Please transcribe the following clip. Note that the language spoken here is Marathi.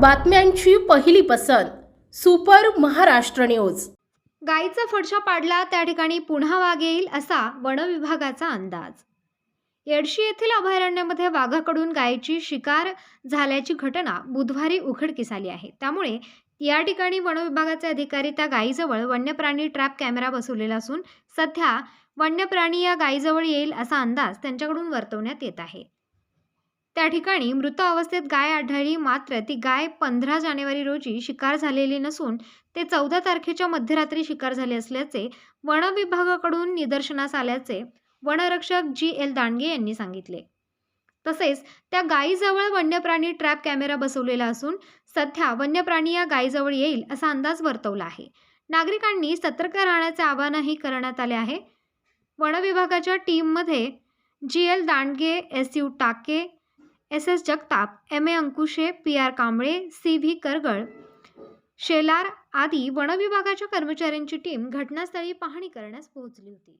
बातम्यांची पहिली पसंत सुपर महाराष्ट्र न्यूज. गायीचा फडशा पाडला त्या ठिकाणी पुन्हा वाघ येईल असा वनविभागाचा अंदाज. येडशी येथील अभयारण्यामध्ये वाघाकडून गायीची शिकार झाल्याची घटना बुधवारी उघडकीस आली आहे. त्यामुळे या ठिकाणी वनविभागाचे अधिकारी त्या गायीजवळ वन्यप्राणी ट्रॅप कॅमेरा बसवलेला असून सध्या वन्यप्राणी या गायीजवळ येईल असा अंदाज त्यांच्याकडून वर्तवण्यात येत आहे. त्या ठिकाणी मृत अवस्थेत गाय आढळली. मात्र ती गाय पंधरा जानेवारी रोजी शिकार झालेली नसून ते चौदा तारखेच्या मध्यरात्री शिकार झाले असल्याचे वन विभागाकडून निदर्शनास आल्याचे वनरक्षक जी एल दांडगे यांनी सांगितले. तसेच त्या गायीजवळ वन्यप्राणी ट्रॅप कॅमेरा बसवलेला असून सध्या वन्यप्राणी या गायीजवळ येईल असा अंदाज वर्तवला आहे. नागरिकांनी सतर्क राहण्याचे आवाहनही करण्यात आले आहे. वनविभागाच्या टीममध्ये G L Dandge S U Take S S Jagtap M A Ankushe P R Kamble C V Kargal Shelar आदी वनविभागाच्या कर्मचाऱ्यांची टीम घटनास्थळी पाहणी करण्यास पोहोचली होती.